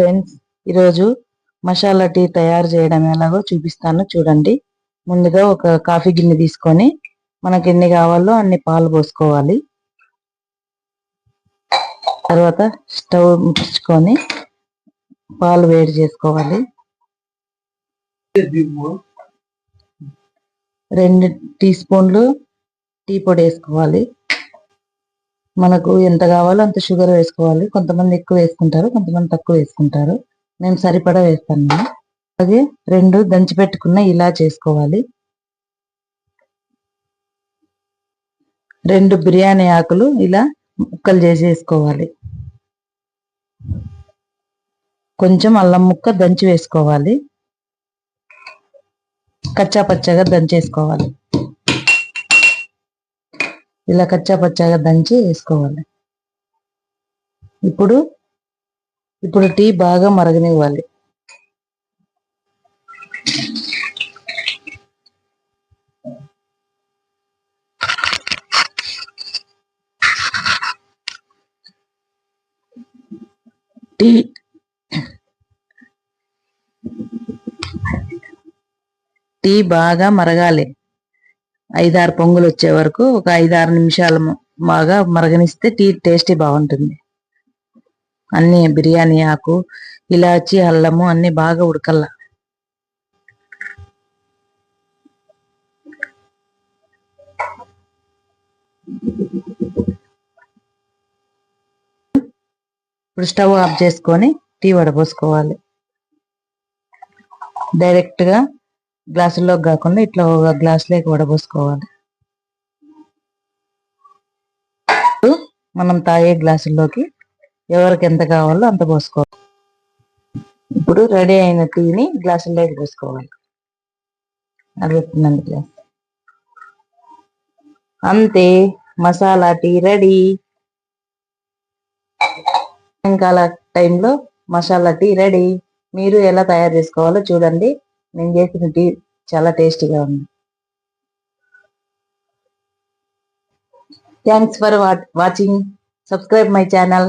Friends ఈరోజు masala tea తయారు చేయడం ఎలాగో చూపిస్తాను చూడండి. ముందుగా ఒక కాఫీ గిన్నె తీసుకొని మనకి ఎన్ని కావాలో అన్ని పాలు పోసుకోవాలి. తర్వాత స్టవ్ ముట్టించుకొని పాలు వేడి చేసుకోవాలి. రెండు టీ స్పూన్లు టీ పొడి వేసుకోవాలి. మనకు ఎంత కావాలో అంత షుగర్ వేసుకోవాలి. కొంతమంది ఎక్కువ వేసుకుంటారు కొంతమంది తక్కువ వేసుకుంటారు. నేను సరిపడా వేస్తాను అలాగే రెండు దంచి పెట్టుకున్న ఇలా చేసుకోవాలి. రెండు బిర్యానీ ఆకులు ఇలా ముక్కలు చేసేసుకోవాలి. కొంచెం అల్లం ముక్క దంచి వేసుకోవాలి. కచ్చా పచ్చగా దంచేసుకోవాలి. ఇలా కచ్చా పచ్చాగా దంచి వేసుకోవాలి. ఇప్పుడు ఇప్పుడు టీ బాగా మరగనివ్వాలి. టీ. టీ బాగా మరగాలి. ఐదారు పొంగులు వచ్చే వరకు ఒక ఐదారు నిమిషాలు బాగా మరగనిస్తే టీ టేస్టీ బాగుంటుంది. అన్ని బిర్యానీ ఆకు ఇలాచి అల్లము అన్ని బాగా ఉడకల్లా. ఇప్పుడు స్టవ్ ఆఫ్ చేసుకొని టీ వడపోసుకోవాలి డైరెక్ట్ గ్లాసుల్లో కాకుండా ఇట్లా ఒక గ్లాసులోకి వడబోసుకోవాలి. మనం తాగే గ్లాసుల్లోకి ఎవరికి ఎంత కావాలో అంత పోసుకోవాలి. ఇప్పుడు రెడీ అయిన టీని గ్లాసుల్లోకి పోసుకోవాలి. అది పెట్టినందు గ్లాస్ అంతే మసాలా టీ రెడీ. సాయంకాల టైంలో మసాలా టీ రెడీ. మీరు ఎలా తయారు చేసుకోవాలో చూడండి. నేను చేసిన టీ చాలా టేస్టీగా ఉంది. Thanks for watching subscribe my channel